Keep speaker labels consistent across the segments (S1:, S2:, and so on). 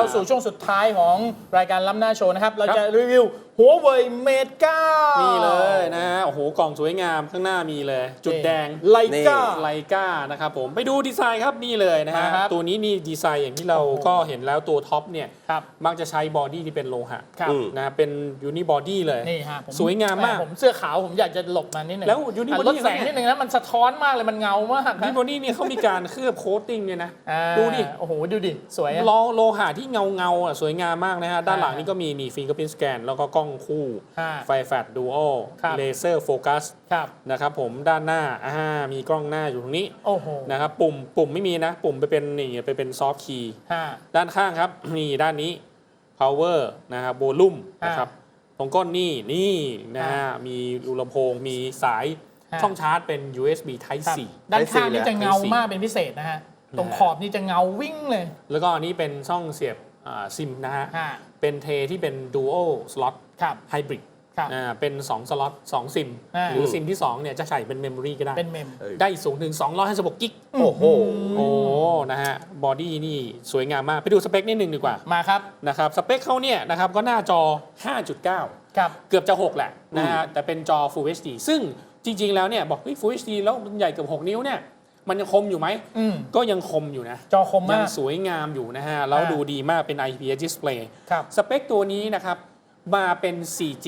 S1: เข้าสู่ช่วงสุดท้ายของรายการล้ำหน้าโชว์นะครับ เรา
S2: ครับ
S1: จะรีวิว หัวเว่ยเมดก้า
S2: นี่
S1: นี่
S2: เลยนะฮะโอ้โหกล่องสวยงามข้างหน้ามีเลย จุดแดง
S1: ไลกา
S2: ไลกานะครับผมไปดูดีไซน์ครับนี่เลยนะฮะ
S1: มาครับ
S2: ตัวนี้นี่ดีไซน์อย่างที่เรา
S1: โอ้โห
S2: ก็เห็นแล้วตัวท็อปเนี่ย
S1: ครับ
S2: มักจะใช้บอดี้ที่เป็นโลหะ
S1: ครับ
S3: อืม
S2: นะเป็นยูนิบอดี้เลย
S1: นี่ฮะผม
S2: สวยงามมาก
S1: ผมเสื้อขาวผมอยากจะหลบมานิดหนึง
S2: แล้ว Unibody
S1: อะลดแสงนิดหนึงนะมันสะท้อนมากเลยมันเงามาก
S2: ยู
S1: นะ
S2: นิบอดี้เนี่ยเขามีการเคลือบโคตติ้งเนี่ยนะ
S1: อ่า
S2: ดูดิ
S1: โอ้โหดูดิสวยอะ
S2: ล้อโลหะที่เงาเงาๆอะสวยงามมากนะฮะด้านหลังนี่ก็มีนี่ฟิงเกอร์พิ n สแกนแล้วก็กล้องคู่
S1: อ่า
S2: ไฟแฟลชดูโอ
S1: ครับ
S2: เลเซอร์โฟกัส
S1: ครับ
S2: นะครับผมด้านหน้าอ่ามีกล้องหน้าอยู่ตรงนี้
S1: โอ้โห
S2: นะครับปุ่มปุ่มไม่มีนะ ปุ่มไปเป็นนี่ไปเป็นซอฟต์คีย์
S1: ฮะ
S2: ด้านข้างครับ นี่ด้านนี้ power นะครับโวลุ่ม
S1: อ่าน
S2: นะครับ ตรงก้นนี่นี่นะฮะ
S1: อ่า
S2: มีรูลำโพง มีสาย
S1: ฮะ
S2: ช่องชาร์จเป็น USB Type
S1: ครับ
S2: C
S1: ด้านข้างนี่จะเงา
S2: Type C
S1: มากเป็นพิเศษนะฮะ ตรงขอบนี่จะเงาวิ่งเลย
S2: แล้วก็อันนี้เป็นช่องเสียบซิมนะฮะ
S1: ฮะ
S2: เป็นเทที่เป็น dual slot
S1: ครับ
S2: hybrid
S1: ครับ
S2: อ่าเป็น2สล็อต2ซิม
S1: อ่า
S2: หรือซิมที่2เนี่ยจะใส่เป็นเมมโมรีก็ได้
S1: เป็นเมม
S3: เอ้ย
S2: ได้สูงถึง 256 กิก
S3: โอ้โห
S2: โอ้ นะฮะ บอดี้นี่สวยงามมาก ไปดูสเปคนิดนึงดีกว่า
S1: มาครับ
S2: นะครับ สเปคเขาเนี่ยนะครับ ก็หน้าจอ 5.9
S1: ครับ
S2: เกือบจะ 6 แหละนะฮะ แต่เป็นจอ Full HD ซึ่งจริง ๆ แล้วเนี่ย บอกเฮ้ย Full HD แล้วมันใหญ่เกือบ 6 นิ้วเนี่ย มันยังคมอยู่ไหม
S1: อืม
S2: ก็ยังคมอยู่นะ
S1: จอคม
S2: ยั
S1: มางก
S2: สวยงามอยู่นะฮะ แล้ว
S1: อ่า
S2: ดูดีมากเป็น IPS display
S1: ครับ
S2: สเปคตัวนี้นะครับ มาเป็น 4G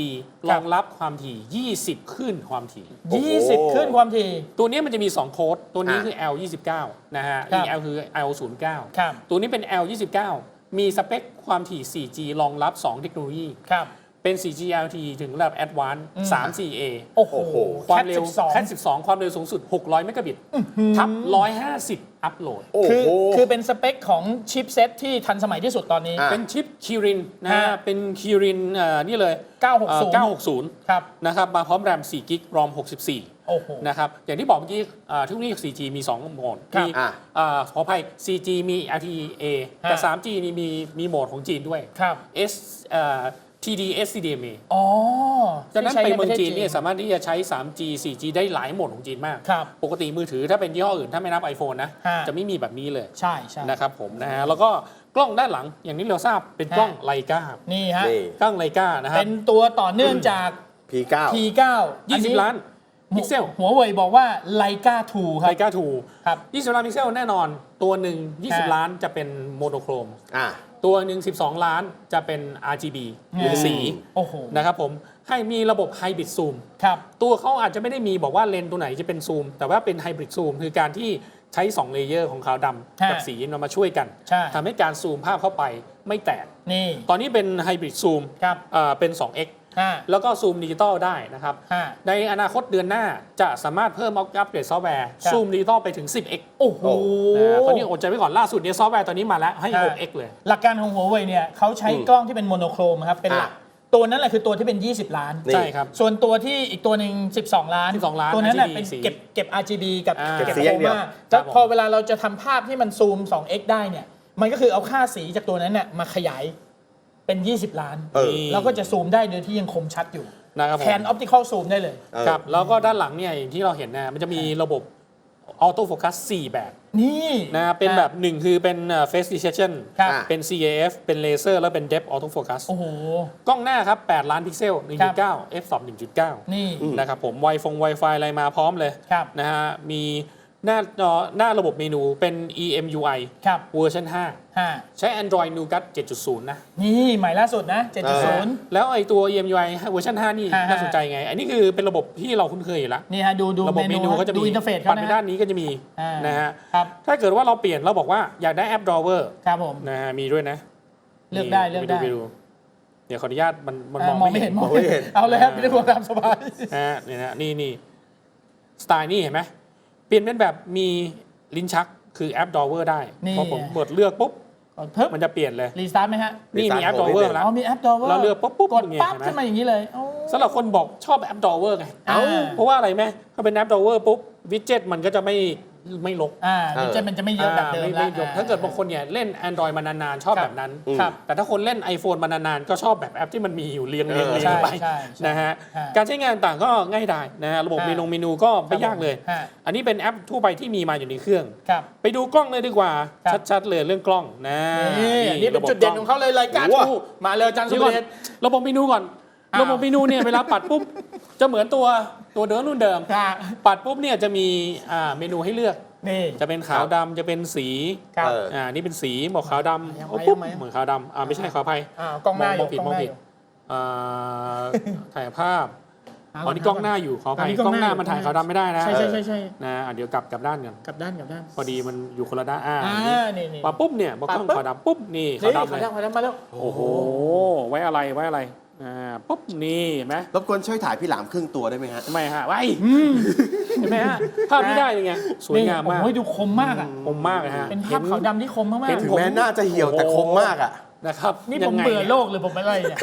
S1: ค
S2: ร
S1: รับ
S2: องรับความถี่ 20 ขึ้นความถี่
S3: โอ้โห
S1: 20 ขึ้นความถี่
S2: ตัวนี้มันจะมี 2 โค้ด ตัวนี้
S3: อะ
S2: คือ L29 นะฮะ
S1: ครับ
S2: อีก L คือ L09
S1: ครับ
S2: ตัวนี้เป็น L29 มีสเปคความถี่ 4G รองรับ 2 เทคโนโลยี
S1: ครับ
S2: เป็น 4G LTE ถึงระดับ Advanced
S1: อืม
S2: 3CA
S1: โอ้โห
S3: โอ้โห
S2: ความเร็ว
S1: 12
S2: แค่12 ความเร็วสูงสุด 600 เมกะบิตทับ 150 อัพโหลด
S3: โอ้
S1: คือ
S3: โห
S1: คือเป็นสเปคของชิปเซตที่ทันสมัยที่สุดตอนนี้
S3: อะ
S2: เป็นชิปคิรินนะฮะ
S1: ฮะ
S2: เป็นคิรินนี่เลย
S1: 960
S2: 960
S1: ครับ
S2: นะครับ มาพร้อมแรม 4 กิกรอม 64
S1: โอ้โห
S2: นะครับ อย่างที่บอกเมื่อกี้อ่าเทคโนโลยี 4G มี 2 โหมด
S1: ครับ
S2: มี
S3: อะ
S2: อ่าขออภัย 4G มี LTE แต่
S1: ฮะ
S2: 3G นี่มีมีโหมดของจีนด้วย
S1: ครับ
S2: S อ่า TD SCDMA
S1: อ๋อ
S2: ดังนั้น
S1: ที่ใช้
S2: ไป
S1: ใเมื
S2: องจีนเนี่ย
S1: ประทศ
S2: สามารถที่จะใช้ 3G 4G ได้หลายโหมดของจีนมาก
S1: ครับ
S2: ปกติมือถือถ้าเป็นยี่ห้ออื่นถ้าไม่นับ iPhone นะ
S1: ฮะ
S2: จะไม่มีแบบนี้เลย
S1: ใช่ใช่
S2: นะครับผมนะฮะแล้วก็กล้องด้านหลังอย่างที่เราทราบเป็นกล้อง
S1: ฮะ
S2: ไลกา
S1: นี่ฮะ
S3: นี่
S2: กล้องไลกานะครั
S1: เป็นตัวต่อเนื่องจาก
S3: P9
S1: P9
S2: บ20ล้านพิกเซล
S1: หัวเว่ยบอกว่าไลกา2ค
S2: ไล
S1: รับ
S2: กาทู
S1: ครับ
S2: 20 ล้านพิกเซลแน่นอน ตัวหนึ่ง
S1: ฮะ
S2: 20 ล้านจะเป็นโมโนโครม
S3: อะ
S2: ตัวหนึ่ง12 ล้านจะเป็น RGB หรือสี
S1: โอ้โห
S2: นะครับผมให้มีระบบไฮบริดซูม
S1: ครับ
S2: ตัวเขาอาจจะไม่ได้มีบอกว่าเลนส์ตัวไหนจะเป็นซูม แต่ว่าเป็นไฮบริดซูมคือการที่ใช้ 2 เลเยอร์ของขาวดำ
S1: ฮะ
S2: กับสีมามาช่วยกัน
S1: ใช่
S2: ทำให้การซูมภาพเข้าไปไม่แตก
S1: นี่
S2: ตอนนี้เป็นไฮบริดซูม
S1: ครับ
S2: เป็น 2x
S1: ห้า
S2: แล้วก็ซูมดิจิตอลได้นะครับ
S1: ห้า
S2: ในอนาคตเดือนหน้าจะสามารถเพิ่มอัปเกรดซอฟต์แวร์
S1: ครับ
S2: ซูมดิจิตอลไปถึง 10x
S1: โอ้โห
S2: นะตอนนี้อดใจไว้ก่อนล่าสุดเนี่ยซอฟต์แวร์ตอนนี้มาแล้วให้
S1: ฮะ
S2: 6x เลย
S1: หลักการของหัวเว่ยเนี่ยเขาใช้
S3: อืม
S1: กล้องที่เป็นโมโนโครมครับเป็นหลัก
S3: อะ
S1: ตัวนั้นแหละคือตัวที่เป็น 20 ล้าน
S3: นี่
S2: ใช่ครับ
S1: ส่วนตัวที่อีกตัวหนึ่ง12 ล้าน
S2: 12 ล้าน
S1: ตัวนั้นน่ะ
S2: RGB
S1: เป็น
S2: สี
S1: เก็บเก็บ RGB กับ
S2: อ่า
S1: เก็บ
S3: เก็บสี
S1: โค
S3: อย่างเดียว
S1: มาแล้ว
S2: ครับผม
S1: พอเวลาเราจะทำภาพที่มันซูม 2x ได้เนี่ย มันก็คือเอาค่าสีจากตัวนั้นน่ะมาขยาย เป็น 20 ล้าน
S3: เออ
S1: เราก็จะซูมได้โดยที่ยังคมชัดอยู่
S2: นะครับผม
S1: แทนออปติคอลซูมได้เลย
S3: เออ
S2: ครับแล้วก็ด้านหลังเนี่ยอย่างที่เราเห็นนะมันจะมีระบบออโต้โฟกัส4แบบ
S1: นี่
S2: นะเป็นแบบหนึ่งคือเป็นเอ่อ face detection
S1: ครับ
S3: อะ
S2: เป็น CAF เป็นเลเซอร์แล้วเป็น depth auto focus
S1: โอ้โห
S2: กล้องหน้าครับ 8 ล้านพิกเซล
S1: ครับ
S2: 1.9 f 2 1.9
S1: นี่
S2: นะครับผม Wi-Fi Wi-Fi อะไรมาพร้อมเลย
S1: ครับ
S2: นะฮะ มี หน้าจอหน้าระบบเมนูเป็น EMUI
S1: ครับ
S2: เวอร์ชัน
S1: ห้า
S2: 5ใช้ Android Nougat 7.0 นะ
S1: นี่ใหม่ล่าสุดนะ
S3: เออ
S1: 7.0
S2: แล้วไอตัว EMUI เวอร์ชัน5 นี่
S1: ฮะ
S2: น่าสนใจไง อันนี้คือเป็นระบบที่เราคุ้นเคยอยู่แล้ว
S1: นี่ฮะดูดู
S2: ระบบเมนูก็จะ
S1: ดู
S2: มี
S1: อินเทอร์เฟซ
S2: ปั
S1: เขา
S2: ดไป
S1: นะ
S2: ด้านนี้ก็จะมี
S1: อ่าน
S2: นะฮะ
S1: ครับ
S2: ถ้าเกิดว่าเราเปลี่ยนเราบอกว่าอยากได้แอป Drawer
S1: ครับผม
S2: นะฮะมีด้วยนะ
S1: เลือกได้เลือกได้
S2: ปดูเดี๋ยวขออนุญาตมันมัน
S1: อ่าม
S2: อง
S1: มอง
S2: ไม่
S1: ไม่
S2: เห็
S1: เห็
S2: น
S1: น
S3: มองไม่เห็น
S1: เอาเลยครับพี่ทุกคนตามสบาย
S2: นะฮะเนี่ยนะนี่นี่สไตล์นี่เห็นไหมเป ลี่ยนเป็นแบบมีลิ้นชักคือแอป Drawer ได้
S1: นี่
S2: พอผมกดเลือกปุ๊บ
S1: กดเพิ่ม
S2: มันจะเปลี่ยนเลย
S1: รีสตาร์ทไหมฮะ
S2: นี่มีแอป
S3: Restart
S2: Drawer
S3: ผมไม่เป็น
S2: แล้ว
S1: อ๋อมีแอปดอเวอร์
S2: เราเลือกปุ๊บปุ๊บ
S1: กด
S2: อย่างเงี้ย
S1: ปั๊บ
S2: เห็นไหม
S1: ขึ้นมาอย่างนี้เลยโอ้
S2: สำหรับคนบอกชอบแอป Drawer ไง
S1: เอ้า
S2: เพราะว่าอะไรไหมถ้าเป็นแอป Drawer ปุ๊บวิดเจ็ตมันก็จะไม่ ไม่ลก
S1: อ่าดิจิตมันจะไม่เยอะแบบเดิม
S2: ไม่
S1: แล้ว
S2: ไม่ลกถ้าเกิดบางคนเนี่ยเล่น Android มานานๆ ชอบแบบนั้น
S3: อืม
S1: ครับ
S2: แต่ถ้าคนเล่น iPhone มานานๆ ก็ชอบแบบแอปที่มันมีอยู่เรียง
S3: เอ
S2: เรีย
S3: อ
S2: งเรียง
S1: ใช่
S2: ไป
S1: ใช่ใช่
S2: นะฮะ
S1: ฮะ
S2: การใช้งานต่างก็ง่ายดายนะฮะระบบ
S1: ฮะ
S2: เมนูเมนูก็ไม่ยากเลย
S1: ฮะ
S2: อันนี้เป็นแอปทั่วไปที่มีมาอยู่ในเครื่อง
S1: ครับ
S2: ไปดูกล้องเลยดีกว่า
S1: ครับ
S2: ชัดๆเลยเรื่องกล้องนะ
S1: นี่อันนี่เป็น
S2: ระบบ
S1: จุดเด่น
S2: ก
S1: ข
S2: ล้
S1: องเขาเลยรายการ
S3: โอ้โห
S1: ทูมาเลยอาจารย์สุ
S2: เดี๋ยวก่อน
S1: เดช
S2: ระบบเมนูก่อน
S1: อ้าว
S2: ระบบเมนูเนี่ยเวลาปัดปุ๊บจะเหมือนตัวตัวเดิมรุ่นเดิม
S1: ค่ะ
S2: ปัดปุ๊บเนี่ยจะมีอ่าเมนูให้เลือก
S1: นี่
S2: จะเป็นขาวดำจะเป็นสี
S1: ครับ
S3: เออ
S2: อ่านี่เป็นสีบอกขาวดำ
S1: ยังไง
S2: โอ้ปุ๊บ
S1: ยังไง
S2: เหมือนขาวดำอ่าไม่ใช่ขออภัย
S1: อ้าวกล้องหน้าอ
S2: ม
S1: ยู่
S2: องผิด
S1: กล้องหน้าม
S2: อง
S1: อ
S2: ผิด
S1: ยู่
S2: อ่าถ่ายภาพ
S1: หา
S2: อ๋อนี่กล้องหน้าอยู่ขออภัย
S1: อันนี้
S2: กล้องหน้า
S1: อยู่
S2: มันถ่ายขาวดำไม่ได้นะ
S1: ใช่ใช่ใช่ใช่
S2: นะอะเดี๋ยวกลับกลับด้านกัน
S1: กลับด้านกลับด้าน
S2: พอดีมันอยู่คนละด้านอ่า
S1: อ่านี่นี่
S2: ปัดปุ๊บเนี่ยบอกกล้อง
S1: ปัดปุ๊บ
S2: ขาวดำปุ๊บนี่
S1: นี่
S2: ขาว
S1: ขาว
S2: ดำเลย
S1: ดำขาวดำมาแล้ว
S2: โอ้โห ไว้อะไรไว้อะไร อ่าปุ๊บนี่เห็นไหม
S3: รบกวนช่วยถ่ายพี่หลามครึ่งตัวได้ไหมฮะ
S2: ทำไมฮะไว้เห็นไหมฮะภาพที่ได้เป็นไงสวยงามมาก
S1: โอ้ยดูคมมากอะ
S2: คมมากเลยฮะ
S1: เป็นภาพขาวดำที่คมมาก
S2: เห็น
S1: ๆ
S3: ถึง
S2: ผม
S3: แม้หน้าจะเหี่ยวแต่คมมากอะ
S2: นะครับ
S1: นี่
S2: ยั
S1: ผม
S2: งไง
S1: เบื่อ
S2: นี่ย
S1: โลกหรือผมอะไรเนี่ย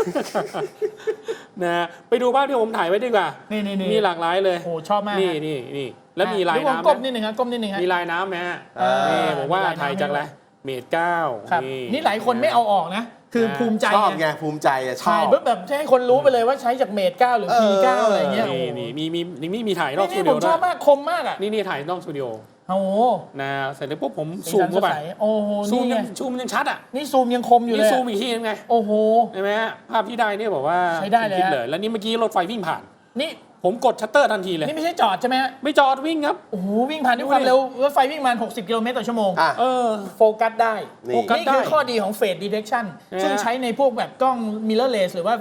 S2: นะไปดูบ้านที่ผมถ่ายไว้ดีกว่า
S1: นี่นี่นี่
S2: มีหลากหลายเลย
S1: โอ้ชอบมาก
S2: นี่
S1: ฮะ
S2: นี่นี่แล้วมีลาย
S1: ดูวง
S2: น้ำ
S1: ก้ม
S2: นะ
S1: นิดหนึ่งครับก้มนิดหนึ่งฮะ
S2: มีลายน้ำไหมฮะ
S3: เออ
S2: นี่ผมว่า
S1: มีลายน้ำ
S2: ถ่ายจากอะไรเมดเก้า
S1: ครับนี่หลายคนไม่เอาออกนะ คือภูมิใจ
S3: ชอบ
S1: ไง
S3: ไงภูมิใจอะชอ
S1: ถ่าย
S3: บ
S1: ปุ๊บแบบให้คนรู้ไปเลยว่าใช้จากเมดเก้าหรือ
S3: เออ
S1: พีเก้าอะไรเงี้ย
S2: นี่นี่มีมีนี่มีมีถ่ายนอกส
S1: นี่
S2: ตู
S1: นี่
S2: ดิ
S1: ผ
S2: โอ
S1: มช
S2: ด้
S1: อ
S2: ว
S1: บ
S2: ย
S1: มากคมมากอะ
S2: นี่นี่ถ่ายนอกสตูดิโอ
S1: โอ้โห
S2: นะเสร็จแล้วปุ๊บผม
S1: สี
S2: ซูม
S1: สัน
S2: เข้าไป
S1: สดใสโอ้โห
S2: ซูม
S1: นี่
S2: ยั
S1: ไง
S2: งซูมยังชัดอะ
S1: นี่ซูมยังคมอยู่เล
S2: นี่
S1: ย
S2: ซูม
S1: อะ
S2: อีกทีนึงไง
S1: โอ้โห
S2: เห็นไหมฮะภาพที่ได้เนี่ยบอกว่า
S1: ใช้ได้เลย
S2: คิด
S1: ฮะ
S2: เลยแล้วนี่เมื่อกี้รถไฟวิ่งผ่าน
S1: นี่
S2: ผมกดชัตเตอร์ทันทีเลย
S1: นี่ไม่ใช่จอดใช่ไหมฮะ
S2: ไม่จอดวิ่งครับ
S1: โอ้โหวิ่งผ่านด้วยความเร็วรถไฟวิ่งมา60 กิโลเมตรต่อชั่วโมง
S3: อะ
S2: เออ
S1: โฟกัสได้
S3: นี่
S1: โฟกัส
S2: ได้
S1: นี่คือข้อดีของ Phase Detection
S2: นะฮะ
S1: ซึ่งใช้ในพวกแบบกล้อง mirrorless หรือว่า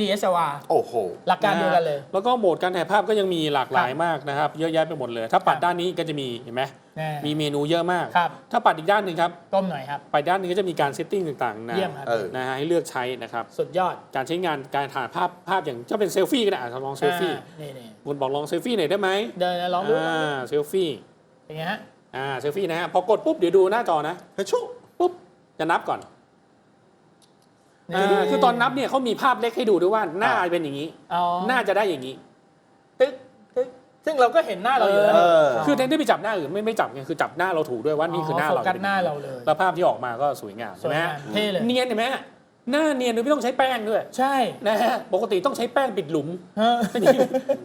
S1: DSLR
S3: โอ้โห
S1: หลักการเดียวกันเลย
S2: แล้วก็โหมดการถ่ายภาพก็ยังมีหลากหลายมากนะครับ เยอะแยะไปหมดเลย ถ้าปัดด้านนี้ก็จะมีเห็นไหม
S1: แน่
S2: มีเมนูเยอะมาก
S1: ครับ
S2: ถ้าปัดอีกด้านหนึ่งครับ
S1: ก้มหน่อยครับ
S2: ปัดด้านหนึงก็จะมีการเซตติ้งต่างๆนะ
S1: เยี่ยมครับ
S3: เออ
S2: นะฮะให้เลือกใช้นะครับ
S1: สุดยอด
S2: การใช้งานการถ่ายภาพภาพอย่างจะเป็นเซลฟี่ก็ได้อะลองเซลฟี่
S1: อ่านี่นี่
S2: คุณบอกลองเซลฟี่หน่อยได้ไหม
S1: เดินนะลองดู
S2: อ่าเซลฟี่
S1: เป็นไงฮะ
S2: อ่าเซลฟี่นะฮะพอกดปุ๊บเดี๋ยวดูหน้าจอนะ
S3: เฮ้ยชุบ
S2: ปุ๊บจะนับก่อน อ่าคือตอนนับเนี่ยเขามีภาพเล็กให้ดูด้วยว่าหน้าเป็นอย่างนี้
S1: อ๋อ
S2: หน้าจะได้อย่างนี้
S1: ตึ๊กตึ๊กซึ่งเราก็เห็นหน้าเราอยู่แล้ว
S3: เออ
S2: คือแทนที่ไปจับหน้าอื่นไม่ไม่จับไงคือจับหน้าเราถูกด้วยว่านี่คือหน้าเรา
S1: โฟกัสหน้าเราเลย
S2: แล้วภาพที่ออกมาก็สวยงาม
S1: ส
S2: ใช่
S1: วย
S2: ไหม
S1: งาม
S2: ฮะ
S1: เท่เลย
S2: เนียนเห็นไหมฮะ หน้าเนียนโดยไม่ต้องใช้แป้งด้วย
S1: ใช่
S2: นะฮะปกติต้องใช้แป้งปิดหลุม
S1: ฮะ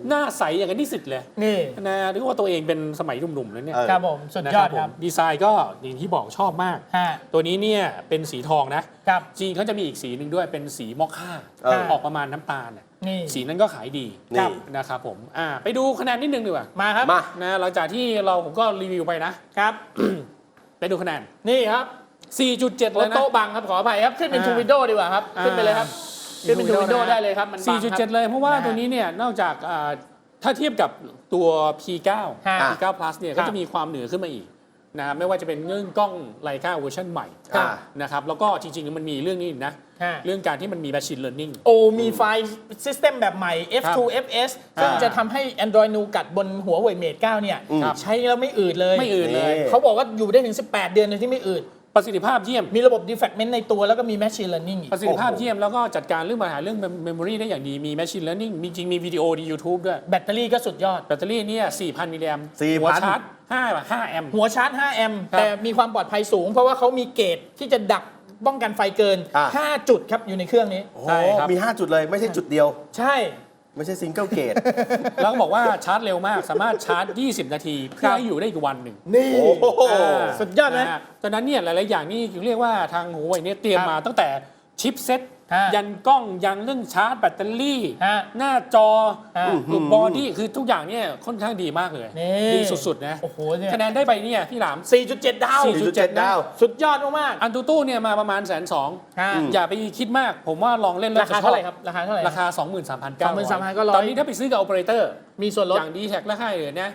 S2: หน้าใสอย่างนี้สุดเลย
S1: นี่
S2: นะนึกว่าตัวเองเป็นสมัยหนุ่มๆแล้วเนี่ย
S3: เออ
S1: ครับผมสุด
S2: นะ
S1: ยอด
S2: ผ
S1: ครั
S2: ม
S1: บ
S2: ดีไซน์ก็อย่างที่บอกชอบมาก
S1: ฮะ
S2: ตัวนี้เนี่ยเป็นสีทองนะ ครับ จริงเขาจะมีอีกสีหนึ่งด้วยเป็นสีมอคค่า
S3: เออ
S2: ออกประมาณน้ำตาลน่ะ
S1: นี่
S2: สีนั้นก็ขายดี
S3: นี่
S2: นะครับผมอ่าไปดูคะแนนนิดนึงดีกว่า
S1: มาครับ
S3: มา
S2: นะหลังจากที่เราผมก็รีวิวไปนะ
S1: ครับ
S2: ไปดูคะแนน
S1: นี่ครับ
S2: 4.7 เล
S1: แล้
S2: ยวนะ
S1: โต๊ะบังครับขออภัยครับ ขึ้นเป็น
S2: อ่า
S1: ทูวินโดดีกว่าครับ
S2: อ่า
S1: ขึ้นไปเลยครับ ขึ้นเป็นทูวินโด
S2: Windows นะ
S1: ได้เลยครับ มันบังครับ
S2: 4.7 เลย เพราะว่า
S1: นะฮะ
S2: ตัวนี้เนี่ยนอกจากอ่าถ้าเทียบกับตัว P9
S1: ฮะ
S2: P9 Plus เนี่ย
S1: ครั
S2: ก็
S1: บ
S2: จะมีความเหนือขึ้นมาอีกนะไม่ว่าจะเป็นเรื่องกล้องไลกาเวอร์ชันใหม่
S3: ครับ
S2: นะครับแล้วก็จริงๆ มันมีเรื่องนี้อีกนะ
S1: ฮะ
S2: เรื่องการที่มันมี Machine Learning
S1: โอ้มีไฟล์ System แบบใหม่ F2 FS ซึ่ง
S2: อ่า
S1: จะทำให้ Android Nougat บนหัว Huawei Mate 9เนี่ย
S3: อืม
S2: ครับ
S1: ใช้แล้วไม่อืดเลย
S2: ไม่อื่นเลย
S3: นี่
S1: เขาบอกว่าอยู่ได้ถึง 18 เดือนโดยที่ไม่อืด
S2: ประสิทธิภาพเยี่ยม
S1: มีระบบ defragment ในตัวแล้วก็มี machine learning อีก
S2: ประสิทธิภาพ
S3: โอ้โห
S2: เยี่ยมแล้วก็จัดการเรื่องปัญหาเรื่อง Memory ได้อย่างดีมี Machine Learning มีจริงมีวิดีโอใน YouTube ด้วย
S1: แบตเตอรี่ก็สุดยอด
S2: แบตเตอรี่เนี่ย4,000มิลลิแอม
S3: 4,000
S2: หัวชาร์จ5 5แอมป์
S1: หัวชาร์จ 5 แอมป์
S2: ครับ
S1: แต่มีความปลอดภัยสูง เพราะว่าเขามีเกจที่จะดักป้องกันไฟเกิน
S3: อะ
S1: 5 จุดครับอยู่ในเครื่องนี้
S3: โอ้โห
S2: ใช่ครับ
S3: มี 5 จุดเลยไม่ใช่จุดเดียว
S1: ใช่
S3: ไม่ใช่ซิงเกิลเกต
S2: แล้วก็บอกว่าชาร์จเร็วมากสามารถชาร์จ 20 นาที เพื่อให้อยู่ได้อีกวันหนึ่ง
S1: นี่
S3: โอ้โห
S2: อ่า
S1: สุดยอดไหม
S2: นะ ฮะตอนนั้นเนี่ยหลาย ๆ อย่างนี่เรียกว่าทางหัวเว่ยเนี่ยเตรียม
S1: ครับ
S2: มาตั้งแต่ชิปเซ็ต
S1: ฮะ
S2: ยันกล้องยันเรื่องชาร์จแบตเตอรี่
S1: ฮะ
S2: หน้าจอ
S1: ฮะ
S2: คือบอดี้คือทุกอย่างเนี่ยค่อนข้างดีมากเลย
S1: นี่
S2: ดีสุดๆนะ
S1: โอ้โหเนี่ย
S2: คะแนนได้ไปเนี่ยพี่หลาม
S1: 4.7 ดาว
S2: สี่
S3: 4.7 ดาว
S1: สุดยอดมาก
S2: อันตูตู้เนี่ยมาประมาณแสนสอง
S1: ๆฮะ
S3: อืม
S2: อย่าไปคิดมาก ผมว่าลองเล่นแล้ว
S1: ราคา
S2: จะชอ
S1: เท่าไหร่ครับ ราคาเท่าไหร่
S2: ราคา 23,900
S1: 23,900
S2: ตอนนี้ถ้าไปซื้อกับโอเปอเรเตอร์
S1: มีส่วนลด
S2: อย่างดีแท็กและค่ายอื่นนะ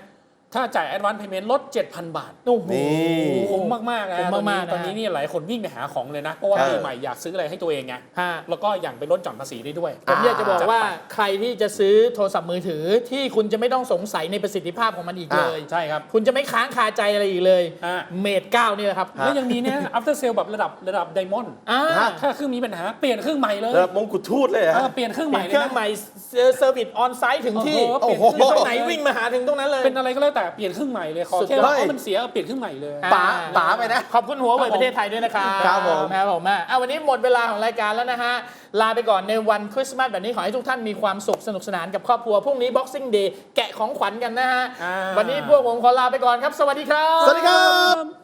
S2: ถ้าจ่ายแอดวานซ์เพย์เมนต์ลด 7,000 บาท
S1: โอ้โห
S3: นี่
S2: คุ้มมากๆนะ
S1: คุ้มมากๆนะ
S2: ตอนนี้นี่หลายคนวิ่งไปหาของเลยนะ เพราะว่า
S3: เออ
S2: ปีใหม่อยากซื้ออะไรให้ตัวเองไง
S1: ฮะ
S2: แล้วก็อย่างไปลดหย่อนภาษีได้ด้วย
S1: ผมอยากจะบอก
S2: จัด
S1: ว่า
S2: ไป
S1: ใครที่จะซื้อโทรศัพท์มือถือที่คุณจะไม่ต้องสงสัยในประสิทธิภาพของมันอีกเลย
S2: ใช่ครับ
S1: คุณจะไม่ค้างคาใจอะไรอีกเลย
S2: ฮะ
S1: เมดเก้านี่แหละครับ
S3: ฮะ
S2: แล้วยังมีเนี่ย after sale แบบระดับระดับไดมอนด์
S1: อ่า
S3: ฮะ
S2: ถ้าเครื่องมีปัญหาเปลี่ยนเครื่องใหม่เลย
S3: ระดับมงกุฎทูตเลยเหรอ
S2: เออ
S3: ฮะ
S2: เปลี่ยนเครื่อง
S1: เป
S2: ให
S1: ลี่
S2: ม่
S1: ยน
S2: เล
S1: เค
S2: ย
S1: รื่องให
S2: นะ
S1: ม่ เซอร์วิสออนไซต์ถึงที่
S2: โอ้โห
S1: อยู่ตรงไหน
S2: เปลี่ยนเครื่อง
S1: วิ่งมาหาถึงตรงนั้นเลย
S2: เป็นอะไรก็แล้วแต่แต่เปลี่ยนเครื่องใหม่เลยขอ
S1: สุด
S2: แค่
S1: ยอด
S2: ว่าเอามันเสียเอาเปลี่ยนเครื่องใหม่เลย
S3: ป๋าป๋าไปนะ
S1: ขอบคุณหัวเว่ยประเทศไทยด้วยนะครับ
S3: ครับผม
S1: นะครับผมอะอะวันนี้หมดเวลาของรายการแล้วนะฮะ ลาไปก่อนในวันคริสต์มาสแบบนี้ ขอให้ทุกท่านมีความสุขสนุกสนานกับครอบครัว พรุ่งนี้ Boxing Day แกะของขวัญกันนะฮะ
S2: อ่า
S1: วันนี้พวกผมขอลาไปก่อนครับ สวัสดีครับ
S3: สวัสดีครับ